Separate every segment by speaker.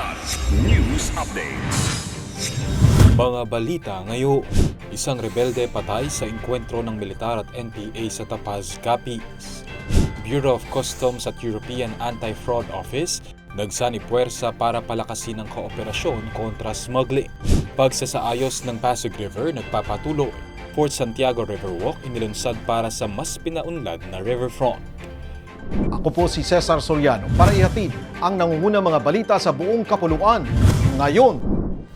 Speaker 1: Kilat News Updates.
Speaker 2: Mga balita ngayon, isang rebelde patay sa engkwentro ng militar at NPA sa Tapaz, Capiz. Bureau of Customs at European Anti-Fraud Office nagsani puwersa para palakasin ang kooperasyon kontra smuggling. Pagsasaayos ng Pasig River nagpapatuloy. Fort Santiago Riverwalk inilunsad para sa mas pinaunlad na riverfront.
Speaker 3: Ako po si Cesar Soriano para ihatid ang nangungunang mga balita sa buong kapuluan. Ngayon,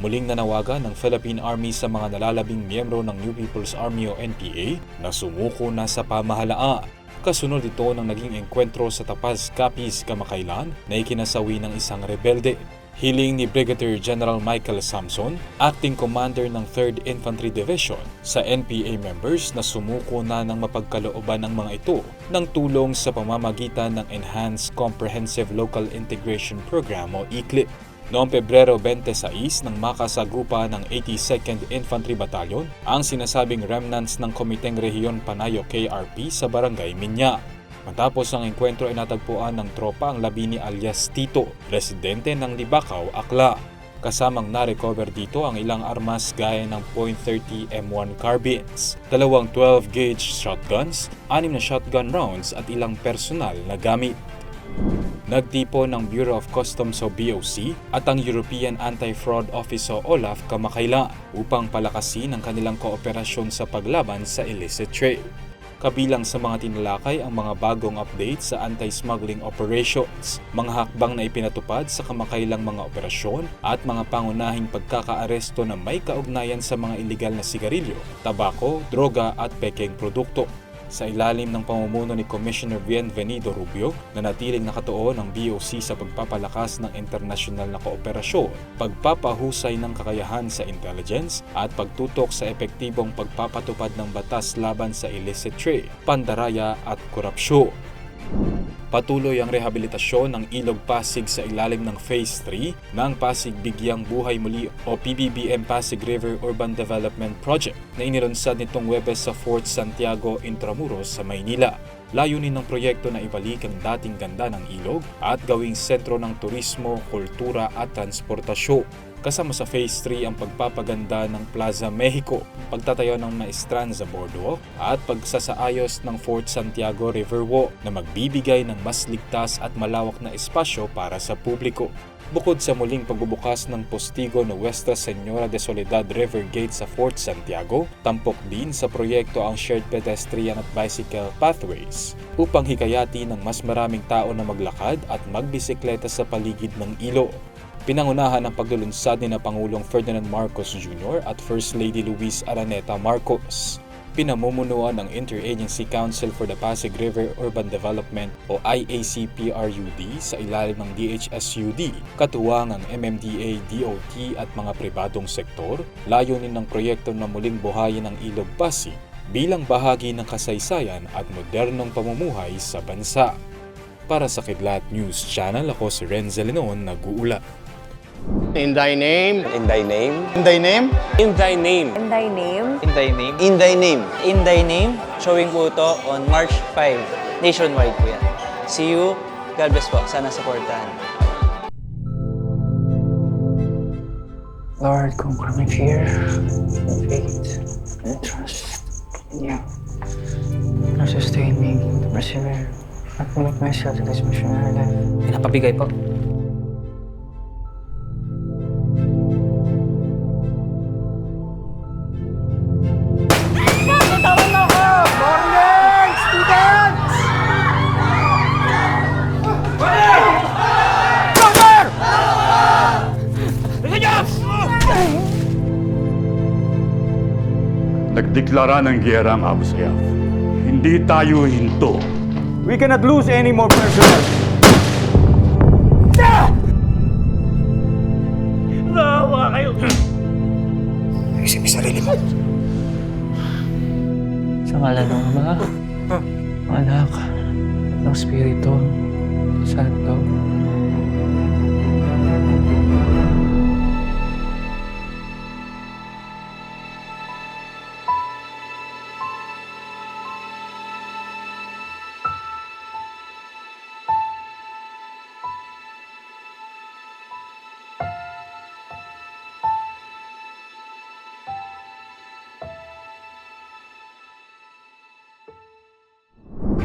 Speaker 2: Muling nanawagan ng Philippine Army sa mga nalalabing miyembro ng New People's Army o NPA na sumuko na sa pamahalaan. Kasunod ito ng naging engkwentro sa Tapaz, Capiz, Kamakailan na ikinasawi ng isang rebelde. Hiling ni Brigadier General Michael Samson, acting commander ng 3rd Infantry Division, sa NPA members na sumuko na ng mapagkalooban ng mga ito ng tulong sa pamamagitan ng Enhanced Comprehensive Local Integration Program o ECLIP. Noong Pebrero 26 nang makasagrupa ng 82nd Infantry Battalion ang sinasabing remnants ng Komiteng Rehiyon Panayo KRP sa Barangay Minya. Matapos ang engkwentro ay natagpuan ng tropa ang labi ni alias Tito, residente ng Libakaw, Akla. Kasamang na-recover dito ang ilang armas gaya ng .30 M1 carbines, dalawang 12-gauge shotguns, anim na shotgun rounds at ilang personal na gamit. Nagtipo ng Bureau of Customs o BOC at ang European Anti-Fraud Office o OLAF kamakailan upang palakasin ang kanilang kooperasyon sa paglaban sa illicit trade. Kabilang sa mga tinalakay ang mga bagong update sa anti-smuggling operations, mga hakbang na ipinatupad sa kamakailang mga operasyon at mga pangunahing pagkakaaresto na may kaugnayan sa mga ilegal na sigarilyo, tabako, droga at pekeng produkto sa ilalim ng pamumuno ni Commissioner Bienvenido Rubio na natiling nakatuon ng BOC sa pagpapalakas ng internasyonal na kooperasyon, pagpapahusay ng kakayahan sa intelligence at pagtutok sa epektibong pagpapatupad ng batas laban sa illicit trade, pandaraya at korupsyon. Patuloy ang rehabilitasyon ng Ilog Pasig sa ilalim ng Phase 3 ng Pasig Bigyang Buhay Muli o PBBM Pasig River Urban Development Project na inilunsad nitong Webes sa Fort Santiago Intramuros sa Maynila. Layunin ng proyekto na ibalik ang dating ganda ng ilog at gawing sentro ng turismo, kultura at transportasyon. Kasama sa Phase 3 ang pagpapaganda ng Plaza Mexico, pagtatayo ng Maestranza Boardwalk at pagsasaayos ng Fort Santiago Riverwalk na magbibigay ng mas ligtas at malawak na espasyo para sa publiko. Bukod sa muling pagbubukas ng postigo ng Nuestra Senora de Soledad River Gate sa Fort Santiago, tampok din sa proyekto ang shared pedestrian at bicycle pathways upang hikayati ng mas maraming tao na maglakad at magbisikleta sa paligid ng ilo. Pinangunahan ang paglulunsad ni na Pangulong Ferdinand Marcos Jr. at First Lady Luis Araneta Marcos. Pinamumunuan ng Interagency Council for the Pasig River Urban Development o IACPRUD sa ilalim ng DHSUD, katuwang ang MMDA, DOT at mga pribadong sektor, layunin ng proyekto na muling buhayin ang Ilog Pasig bilang bahagi ng kasaysayan at modernong pamumuhay sa bansa. Para sa Kidlat News Channel, ako si Renzel Lenon, nag-uula.
Speaker 4: In thy name,
Speaker 5: In thy name.
Speaker 4: in thy name,
Speaker 5: In thy name.
Speaker 6: In thy name,
Speaker 7: In thy name.
Speaker 5: In thy name.
Speaker 7: In thy name. Showing po ito on March 5. Nationwide po yan. See you. God bless po. Sana supportahan.
Speaker 8: Lord, kung kami fear, faith, and trust in you. Now sustain me to persevere at commit myself to this missionary life.
Speaker 7: Pinapabigay po.
Speaker 1: Nagdeklara ng giyera ang Abu Sayyaf. Hindi tayo hinto.
Speaker 9: We cannot lose any more personnel.
Speaker 8: Sa ngalan ng Ama, Anak, ng Espiritu,